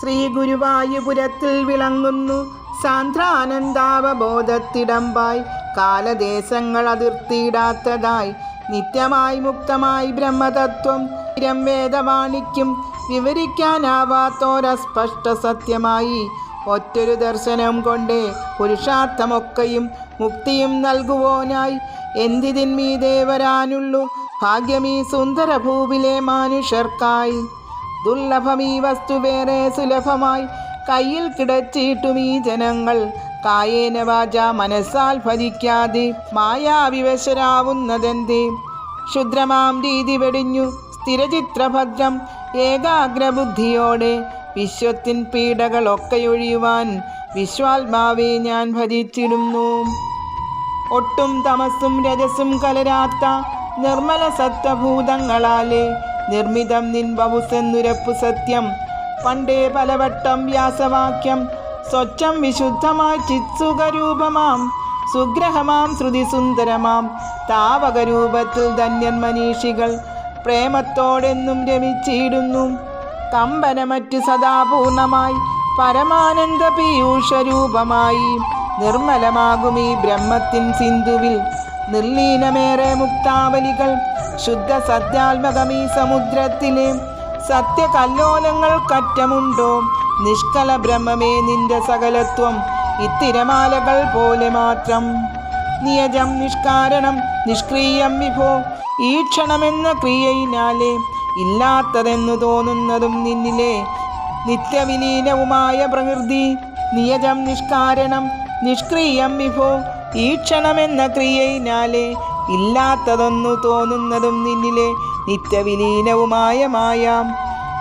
ശ്രീ ഗുരുവായുപുരത്തിൽ വിളങ്ങുന്നു സാന്ദ്രാനന്ദാവബോധത്തിടമ്പായി. കാലദേശങ്ങൾ അതിർത്തിയിടാത്തതായി. നിത്യമായി മുക്തമായി ബ്രഹ്മതത്വം സ്ഥിരം വേദവാണിക്കും. വിവരിക്കാനാവാത്തോരസ്പഷ്ട സത്യമായി. ഒറ്റൊരു ദർശനം കൊണ്ടേ പുരുഷാർത്ഥമൊക്കെയും മുക്തിയും നൽകുവോനായി. എന്തിതിന്മീതേ വരാനുള്ളൂ? ഭാഗ്യമീ സുന്ദരഭൂവിലെ മനുഷ്യർക്കായി ദുർലഭമീ വസ്തു വേറെ സുലഭമായി കയ്യിൽ കിടച്ചിട്ടും ഈ ജനങ്ങൾ കായേന വാച മനസ്സാൽ ഭരിക്കാതെ മായാവിവശരാവുന്നതെന്തേ? ക്ഷുദ്രമാം രീതി വെടിഞ്ഞു സ്ഥിരചിത്രഭദ്രം ഏകാഗ്രബുദ്ധിയോടെ വിശ്വത്തിൻ പീഡകളൊക്കെ ഒഴിയുവാൻ വിശ്വാത്മാവെ ഞാൻ ഭജിച്ചിടുന്നു. ഒട്ടും തമസും രജസും കലരാത്ത നിർമ്മല സത്വഭൂതങ്ങളാലെ നിർമ്മിതം നിൻ ബഹുസെന്നുരപ്പു സത്യം. പണ്ടേ പലവട്ടം വ്യാസവാക്യം സ്വച്ഛം വിശുദ്ധമായി ചിത്സുഖരൂപമാം സുഗ്രഹമാം ശ്രുതിസുന്ദരമാം. താവകരൂപത്തിൽ ധന്യൻ മനീഷികൾ പ്രേമത്തോടെന്നും രമിച്ചിടുന്നു. കമ്പനമറ്റ് സദാ പൂർണമായി പരമാനന്ദ പീയൂഷരൂപമായി. നിർമ്മലമാകും ഈ ബ്രഹ്മത്തിൻ സിന്ധുവിൽ. നിർലീനമേറെ മുക്താവലികൾ ശുദ്ധ സത്യാത്മകമീ സമുദ്രത്തിലെ സത്യകല്ലോലങ്ങൾ കറ്റമുണ്ടോ നിഷ്കല ബ്രഹ്മമേ നിന്റെ സകലത്വം. ഇത്തിരമാലകൾ പോലെ മാത്രം. നിയജം നിഷ്കാരണം നിഷ്ക്രിയം വിഭോ. ഈ ക്ഷണമെന്ന ക്രിയയിനാലെ ഇല്ലാത്തതെന്നു തോന്നുന്നതും നിന്നിലെ നിത്യവിലീനവുമായ പ്രകൃതി. നിയജം നിഷ്കാരണം നിഷ്ക്രിയം വിഭോ. ഈ ക്ഷണമെന്ന ക്രിയയിനാലെ ഇല്ലാത്തതൊന്നു തോന്നുന്നതും നിന്നിലെ നിത്യവിലീനവുമായ മായാം.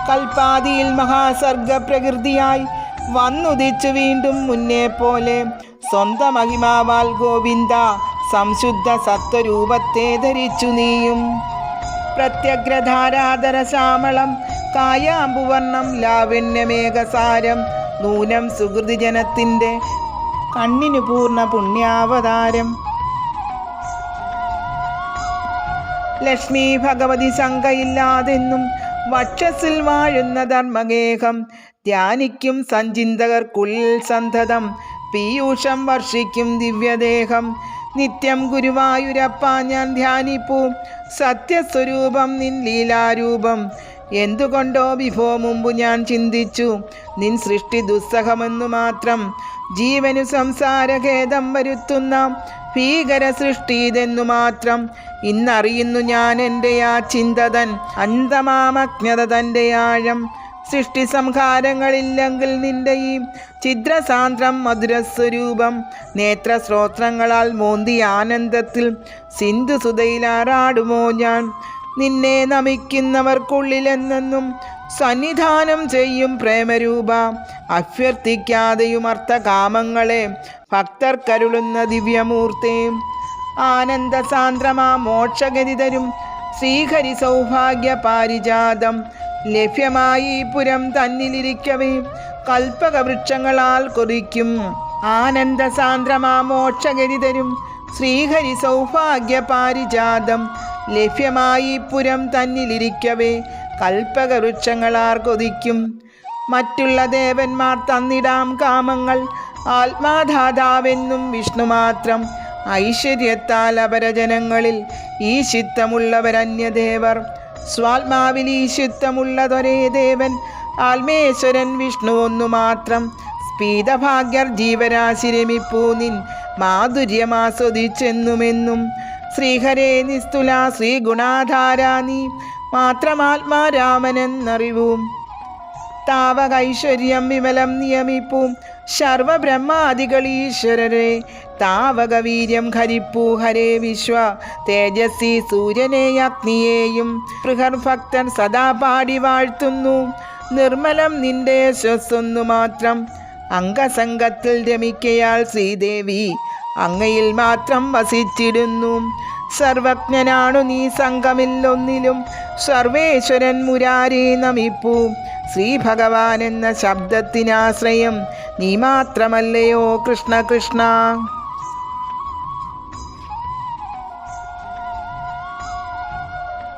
കൽപ്പാതിയിൽ മഹാസർഗ പ്രകൃതിയായി വന്നുദിച്ചു വീണ്ടും മുന്നേ പോലെ സ്വന്തം മഹിമാവാൽ ഗോവിന്ദ സംശുദ്ധ സത്വരൂപത്തെ ധരിച്ചു നീയും. പ്രത്യഗ്രധാരാധര ശ്യാമളം കായാമ്പുവർണം ലാവണ്യമേഘസാരം നൂനം സുഹൃതിജനത്തിന്റെ കണ്ണിനു പൂർണ പുണ്യാവതാരം. ലക്ഷ്മി ഭഗവതി ശങ്കയില്ലാതെന്നും വക്ഷസിൽ വാഴുന്ന ധർമ്മഗേഹം ധ്യാനിക്കും സഞ്ചിന്തകർക്കുള്ളിൽ സന്തതം പീയൂഷം വർഷിക്കും ദിവ്യദേഹം. നിത്യം ഗുരുവായൂരപ്പ ഞാൻ ധ്യാനിപ്പൂ സത്യസ്വരൂപം നിൻ ലീലാരൂപം. എന്തുകൊണ്ടോ വിഭോ മുമ്പ് ഞാൻ ചിന്തിച്ചു. നിൻ സൃഷ്ടി ദുസ്സഹമെന്നു മാത്രം. ജീവനു സംസാരഖേദം വരുത്തുന്ന ഭീകര സൃഷ്ടി ഇതെന്നു മാത്രം. ഇന്നറിയുന്നു ഞാൻ എന്റെ ആ ചിന്തതൻ അന്തമാമജ്ഞത തന്റെ ആഴം. സൃഷ്ടി സംഹാരങ്ങളില്ലെങ്കിൽ നിന്റെ ഈ ചിത്രസാന്ദ്രം മധുരസ്വരൂപം. നേത്രശ്രോത്രങ്ങളാൽ മോന്തി ആനന്ദത്തിൽ സിന്ധു സുതയിലാറാടുമോ ഞാൻ? നിന്നെ നമിക്കുന്നവർക്കുള്ളിലെന്നെന്നും സന്നിധാനം ചെയ്യും പ്രേമരൂപ. അഭ്യർത്ഥിക്കാതെയും അർത്ഥകാമങ്ങളെ ഭക്തർക്കരുളുന്ന ദിവ്യമൂർത്തേ. ആനന്ദസാന്ദ്രമാ മോക്ഷഗതി തരും ശ്രീഹരി സൗഭാഗ്യ പാരിജാതം ലഭ്യമായി പുരം തന്നിലിരിക്കവേ. കൽപ്പകവൃക്ഷങ്ങളാൽ കൊതിക്കും ആനന്ദസാന്ദ്രമാ മോക്ഷഗതി തരും ശ്രീഹരി സൗഭാഗ്യ പാരിജാതം ലഭ്യമായി പുരം തന്നിലിരിക്കവേ കൽപ്പകവൃക്ഷങ്ങളാർ കൊതിക്കും മറ്റുള്ള ദേവന്മാർ തന്നിടാം കാമങ്ങൾ ആത്മാധാതാവെന്നും വിഷ്ണു മാത്രം. ഐശ്വര്യത്താൽ അപരജനങ്ങളിൽ ഈ ചിത്തമുള്ളവരന്യദേവർ. സ്വാത്മാവിൽ ഈ ചിത്തമുള്ളതൊരേ ദേവൻ ആത്മേശ്വരൻ വിഷ്ണു ഒന്നു മാത്രം. സ്പീതഭാഗ്യർ ജീവരാശി രമിപ്പൂ മാധുര്യമാസ്വദിച്ചെന്നുമെന്നും ശ്രീഹരേ നിസ്തുല ശ്രീഗുണാധാരാ നീ മാത്രമാത്മാരാമനെന്നറിവൂ താവകൈശ്വര്യം വിമലം നിയമിപ്പും. സർവബ്രഹ്മാദികളീശ്വരരെ താവകവീര്യം ഹരിപ്പൂ ഹരേ വിശ്വ തേജസ്സി സൂര്യനെ അഗ്നിയെയും. ബൃഹർഭക്തൻ സദാ പാടി വാഴ്ത്തുന്നു. നിർമ്മലം നിന്റെ ശ്വസ്സൊന്നു മാത്രം. അംഗസംഗത്തിൽ രമിക്കയാൾ ശ്രീദേവി. അങ്ങയിൽ മാത്രം വസിച്ചിരുന്നു സർവജ്ഞനാണു നീ സംഘമില്ലൊന്നിലും. സർവേശ്വരൻ മുരാരി നമിപ്പൂ. ശ്രീ ഭഗവാൻ എന്ന ശബ്ദത്തിനാശ്രയം നീ മാത്രമല്ലയോ കൃഷ്ണ കൃഷ്ണ.